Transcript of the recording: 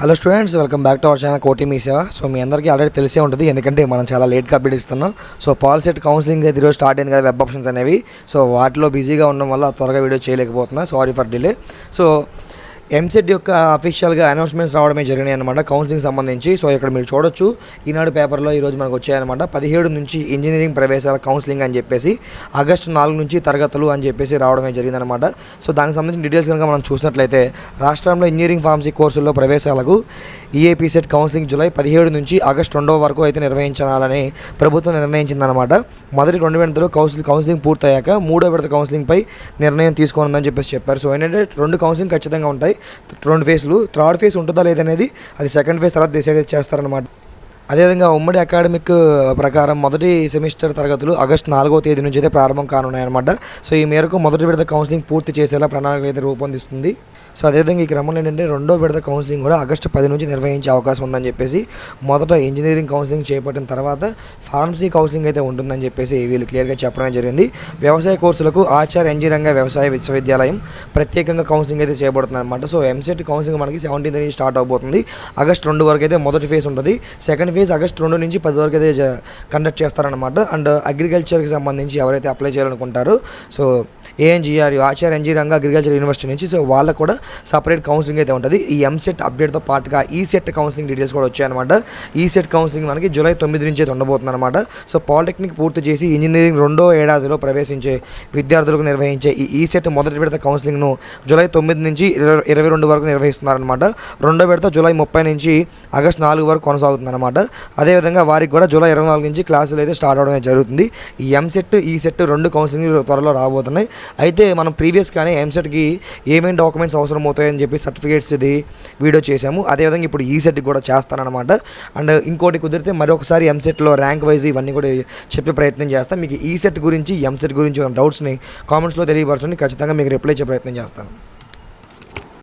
Hello students welcome back to our channel Koti మీ సేవ so మీ అందరికీ already తెలిసే ఉంటుంది ఎందుకంటే మనం చాలా లేట్గా అప్డేట్ ఇస్తున్నాం. సో పాలసెట్ కౌన్సిలింగ్ అయితే ఈరోజు స్టార్ట్ అయింది కదా వెబ్ ఆప్షన్స్ అనేవి. సో వాటిలో బిజీగా ఉండడం వల్ల త్వరగా video చేయలేకపోతున్నా. Sorry for delay so EAMCET యొక్క అఫీషియల్గా అనౌన్స్మెంట్స్ రావడమే జరిగినాయి అనమాట కౌన్సిలింగ్ సంబంధించి. సో ఇక్కడ మీరు చూడొచ్చు. ఈనాడు పేపర్లో ఈరోజు మనకు వచ్చాయన్నమాట. పదిహేడు నుంచి ఇంజనీరింగ్ ప్రవేశాల కౌన్సిలింగ్ అని చెప్పేసి ఆగస్టు నాలుగు నుంచి తరగతులు అని చెప్పేసి రావడమే జరిగిందనమాట సో దానికి సంబంధించిన డీటెయిల్స్ కనుక మనం చూసినట్లయితే రాష్ట్రంలో ఇంజనీరింగ్ ఫార్మసీ కోర్సుల్లో ప్రవేశాలకు ఈఏపీ సెట్ కౌన్సిలింగ్ జూలై పదిహేడు నుంచి ఆగస్టు రెండవ వరకు అయితే నిర్వహించాలని ప్రభుత్వం నిర్ణయించిందనమాట మొదటి రెండు విడతలు కౌన్సిల్ కౌన్సిలింగ్ పూర్తయ్యాక మూడో విడత కౌన్సిలింగ్పై నిర్ణయం తీసుకోనుందని చెప్పేసి చెప్పారు. సో ఏంటంటే రెండు కౌన్సిలింగ్ ఖచ్చితంగా ఉంటాయి. రెండు ఫేజ్లు థర్డ్ ఫేజ్ ఉంటుందా లేదనేది అది సెకండ్ ఫేజ్ తర్వాత డిసైడ్ చేస్తారనమాట అదేవిధంగా ఉమ్మడి అకాడమిక్ ప్రకారం మొదటి సెమిస్టర్ తరగతులు ఆగస్టు నాలుగో తేదీ నుంచి అయితే ప్రారంభం కానున్నాయన్నమాట. సో ఈ మేరకు మొదటి విడత కౌన్సిలింగ్ పూర్తి చేసేలా ప్రణాళిక అయితే రూపొందిస్తుంది. సో అదేవిధంగా ఈ క్రమంలో ఏంటంటే రెండో విడత కౌన్సిలింగ్ కూడా ఆగస్టు పది నుంచి నిర్వహించే అవకాశం ఉందని చెప్పేసి మొదట ఇంజనీరింగ్ కౌన్సిలింగ్ చేపట్టిన తర్వాత ఫార్మసీ కౌన్సిలింగ్ అయితే ఉంటుందని చెప్పేసి వీళ్ళు క్లియర్గా చెప్పడం జరిగింది. వ్యవసాయ కోర్సులకు ఆచార్య ఇంజనీరింగ్ వ్యవసాయ విశ్వవిద్యాలయం ప్రత్యేకంగా కౌన్సిలింగ్ అయితే చేయబడుతుంది అనమాట సో ఎంసెట్ కౌన్సిలింగ్ మనకి సెవెంటీన్త్ నుంచి స్టార్ట్ అవబోతుంది. ఆగస్ట్ రెండు వరకు అయితే మొదటి ఫేజ్ ఉంటుంది. సెకండ్ ఫేజ్ ఆగస్ట్ రెండు నుంచి పది వరకు అయితే కండక్ట్ చేస్తారనమాట అండ్ అగ్రికల్చర్కి సంబంధించి ఎవరైతే apply చేయాలనుకుంటారో so ANGR Acharya engineering agriculture university నుంచి సో వాళ్ళకు కూడా సపరేట్ కౌన్సిలింగ్ అయితే ఉంటుంది. ఈ ఎంసెట్ అప్డేట్తో పాటుగా ఈ సెట్ కౌన్సిలింగ్ డీటెయిల్స్ కూడా వచ్చాయన్నమాట. ఈ సెట్ కౌన్సిలింగ్ మనకి జూలై తొమ్మిది నుంచి అయితే ఉండబోతుంది అనమాట సో పాలిటెక్నిక్ పూర్తి చేసి ఇంజనీరింగ్ రెండో ఏడాదిలో ప్రవేశించే విద్యార్థులకు నిర్వహించే ఈ ఈ సెట్ మొదటి విడత కౌన్సిలింగ్ను జూలై తొమ్మిది నుంచి ఇరవై ఇరవై రెండు వరకు నిర్వహిస్తున్నారనమాట రెండో విడత జూలై ముప్పై నుంచి ఆగస్ట్ నాలుగు వరకు కొనసాగుతుంది అనమాట అదేవిధంగా వారికి కూడా జూలై ఇరవై నాలుగు నుంచి క్లాసులు అయితే స్టార్ట్ అవడం జరుగుతుంది. ఈ ఎంసెట్ ఈ సెట్ రెండు కౌన్సిలింగ్ త్వరలో రాబోతున్నాయి. అయితే మనం ప్రీవియస్ కానీ ఎంసెట్కి ఏమేమి డాక్యుమెంట్స్ అవసరం అవుతాయని చెప్పి సర్టిఫికేట్స్ ఇది వీడియో చేశాము. అదేవిధంగా ఇప్పుడు ఈ సెట్ కూడా చేస్తానమాట అండ్ ఇంకోటి కుదిరితే మరొకసారి ఎంసెట్లో ర్యాంక్ వైజ్ ఇవన్నీ కూడా చెప్పే ప్రయత్నం చేస్తాను. మీకు ఈ సెట్ గురించి ఎంసెట్ గురించి డౌట్స్ని కామెంట్స్లో తెలియపరచండి. ఖచ్చితంగా మీకు రిప్లై ఇచ్చే ప్రయత్నం చేస్తాను.